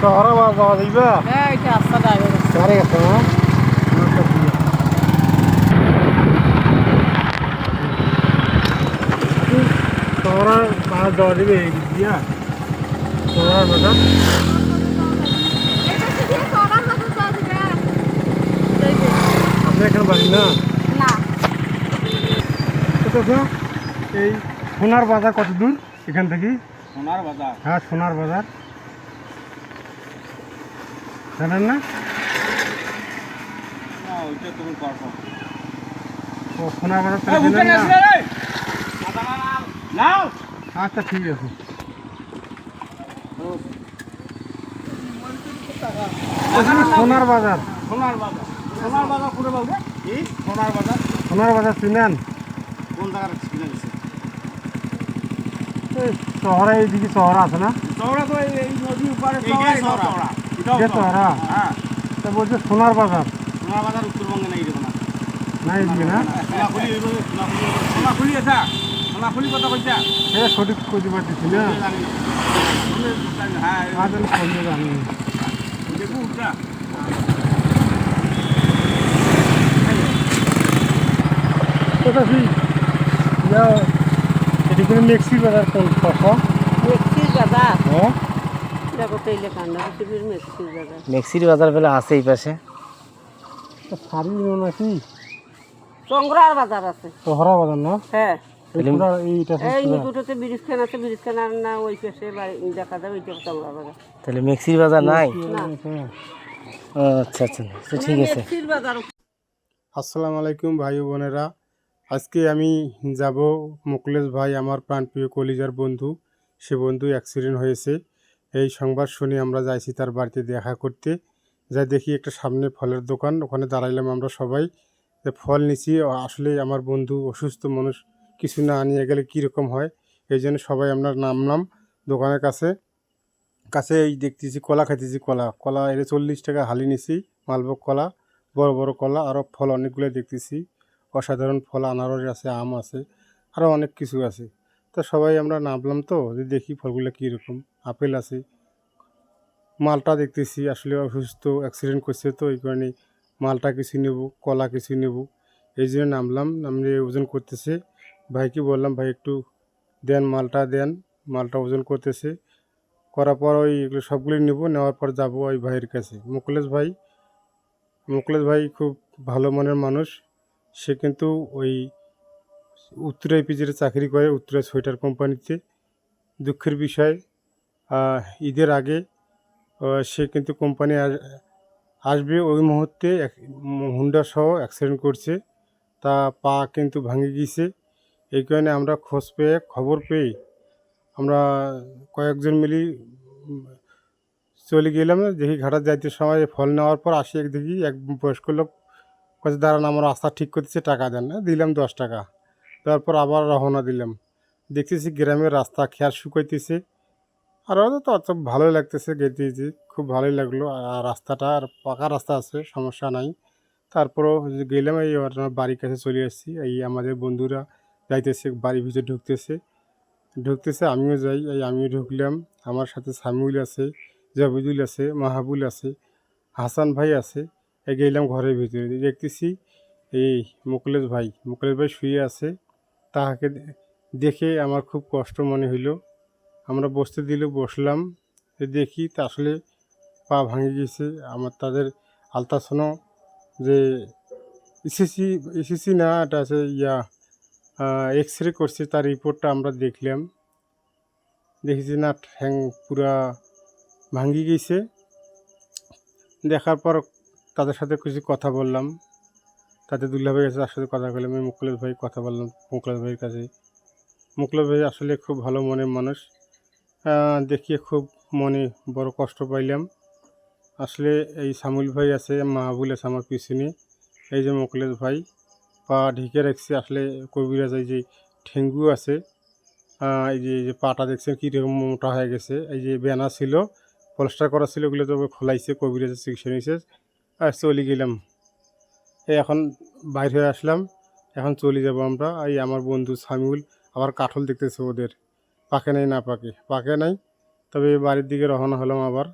শহরে যাওয়া যাইবা হ্যাঁ এটা গেছে। সারে দেওয়া দিবে দিয়া। আপনি এখানে বাড়ি না? এই সোনার বাজার কত দূর এখান থেকে। সোনার বাজার। হ্যাঁ সোনার বাজার। জানেন না? ওইটা তুমি পারব। ও সোনার বাজার নাও! আচ্ছা ঠিক আছে। সোনার বাজার। সোনার বাজার। সোনার বাজার কোথায় বলবে? কি? সোনার বাজার। সোনার বাজার চিনেন? কোন জায়গার কিনে গেছে শহরে এইদিকে শহর আছে না? চওড়া তো এই নদীর উপরে এটাও যে চওড়া হ্যাঁ। তা বলছে সোনার বাজার। সোনার বাজার উত্তরবঙ্গে নাই দেখো না? এইদিকে না সোনাখুলি সোনাখুলি কথা কইছা এটা সঠিক খুঁজে পাচ্ছি না। হ্যাঁ জানি কোথা কি এদিকে মেক্সি বাজার কোন কথা মেক্সির বাজার। হ্যাঁ? এটা এলে কান্না পৃথিবীর মেক্সির বাজার। মেক্সির বাজার পেলে আছে এই পাশে। তো শাড়ি নিও নাকি? চংরার বাজার আছে। শহরা বাজার না? হ্যাঁ। এই এইটা এই দুটোতে ব্রিজ খান আছে ব্রিজ খান আর না ওই পাশে বাড়ি দেখা যায় ওইটা চংরা বাজার। তাহলে মেক্সির বাজার নাই? না আচ্ছা আচ্ছা আচ্ছা, ঠিক আছে। মেক্সির বাজার। আসসালামু আলাইকুম ভাই ও বোনেরা। আজকে আমি যাব মুকলেশ ভাই, আমার প্রাণপ্রিয় কলিজার বন্ধু। সে বন্ধু অ্যাক্সিডেন্ট হয়েছে। এই সংবাদ শুনে আমরা যাইছি তার বাড়িতে দেখা করতে। যা দেখি একটা সামনে ফলের দোকান, ওখানে দাঁড়াইলাম আমরা সবাই। ফল নিছি আসলে আমার বন্ধু অসুস্থ মানুষ, কিছু না নিয়ে গেলে কীরকম হয়? এই জন্য সবাই আমরা নামলাম দোকানের কাছে। কাছে এই দেখতেছি কলা খাইতেছি কলা। কলা এর চল্লিশ টাকা হালি নিছি, মালভোগ কলা, বড় বড় কলা আরও ফল অনেকগুলো দেখতেছি। অসাধারণ ফল, আনারস আছে, আম আছে আরও অনেক কিছু আছে। তো সবাই আমরা নামলাম তো দেখি ফলগুলো কীরকম। আপেল আছে, মালটা দেখতেছি, আসলে অসুস্থ অ্যাক্সিডেন্ট করছে তো, এই কারণে মালটা কিছু নেব, কলা কিছু নেব। এই জন্য নামলাম, নামলে ওজন করতেছে। ভাইকে বললাম, ভাই, একটু দেন মালটা দেন। মালটা ওজন করতেছে। করার পর ওই এগুলো সবগুলো নেব, নেওয়ার পর যাব ওই ভাইয়ের কাছে। মুকলেশ ভাই মুকলেশ ভাই খুব ভালো মনের মানুষ। সে কিন্তু ওই উত্তরায় পিজির চাকরি করে, উত্তরা সোয়েটার কোম্পানিতে। দুঃখের বিষয় ঈদের আগে সে কিন্তু কোম্পানি আসবে ওই মুহূর্তে হুন্ডা সহ অ্যাক্সিডেন্ট করছে। তা পা কিন্তু ভাঙে গিয়েছে। এই কারণে আমরা খোঁজ পেয়ে খবর পেয়ে আমরা কয়েকজন মিলি চলে গেলাম। দেখি ঘাটার যাইতে সময়, ফল নেওয়ার পর আসি দেখি, এক বয়স্ক লোক কাছে দাঁড়ান, আমার রাস্তা ঠিক করতেছে, টাকা দেন দিলাম দশ টাকা। তারপর আবার রওনা দিলাম। দেখতেছি গ্রামের রাস্তা খেয়ার শুকাইতেছে। আর ওদের তো অত ভালোই লাগতেছে গেতে গেতেছি খুব ভালোই লাগল। আর রাস্তাটা, আর পাকা রাস্তা আছে, সমস্যা নাই। তারপরও যে গেলাম, এই বাড়ির কাছে চলে আসছি। এই আমাদের বন্ধুরা যাইতেছে, বাড়ির ভিতরে ঢুকতেছে। ঢুকতেছে, আমিও যাই। এই আমিও ঢুকলাম। আমার সাথে সামিউল আছে, জাবিদুল আছে, মাহাবুল আছে, হাসান ভাই আছে। গেলাম ঘরের ভিতরে। দেখতেছি, এই মুকলেশ ভাই মুকলেশ ভাই শুয়ে আছে। তাহাকে দেখে আমার খুব কষ্ট মনে হইল। আমরা বসতে দিলে, বসলাম। দেখি তা আসলে পা ভাঙে গেছে। আমার তাদের আলট্রাসাউন্ড যে এসিসি এসিসি না, এটা আছে ইয়া এক্স রে করছে, তার রিপোর্টটা আমরা দেখলাম। দেখেছি না, ঠ্যাং পুরা ভাঙ্গি গেছে। দেখার পর তাদের সাথে কিছু কথা বললাম। তাতে দুল্লা ভাই আছে তার সাথে কথা বললাম। আমি মুকলেশ ভাই কথা বললাম, মুকলেশ ভাইয়ের কাছে। মুকলেশ ভাই আসলে খুব ভালো মনের মানুষ। দেখিয়ে খুব মনে বড় কষ্ট পাইলাম। আসলে এই সামুল ভাই আছে মাহবুল আছে আমার পিছনে। এই যে মুকলেশ ভাই, পা ঢেকে রাখছে। আসলে কবিরাজ এই যে ঠেঙ্গু আছে এই যে এই যে পাটা দেখছেন কীরকম মোটা হয়ে গেছে। এই যে ব্যানা ছিল পলস্টার করা ছিল, ওগুলো তো খোলাইছে, কবিরাজের চিকিৎসা নিয়েছে। আর চলে গেলাম। এই এখন বাইর হয়ে আসলাম। এখন চলে যাব আমরা এই আমার বন্ধু সামিউল। আবার কাঠল দেখতেছে ওদের। পাকে নাই, না পাকে। পাকে নাই। তবে বাড়ির দিকে রওনা হলাম আবার।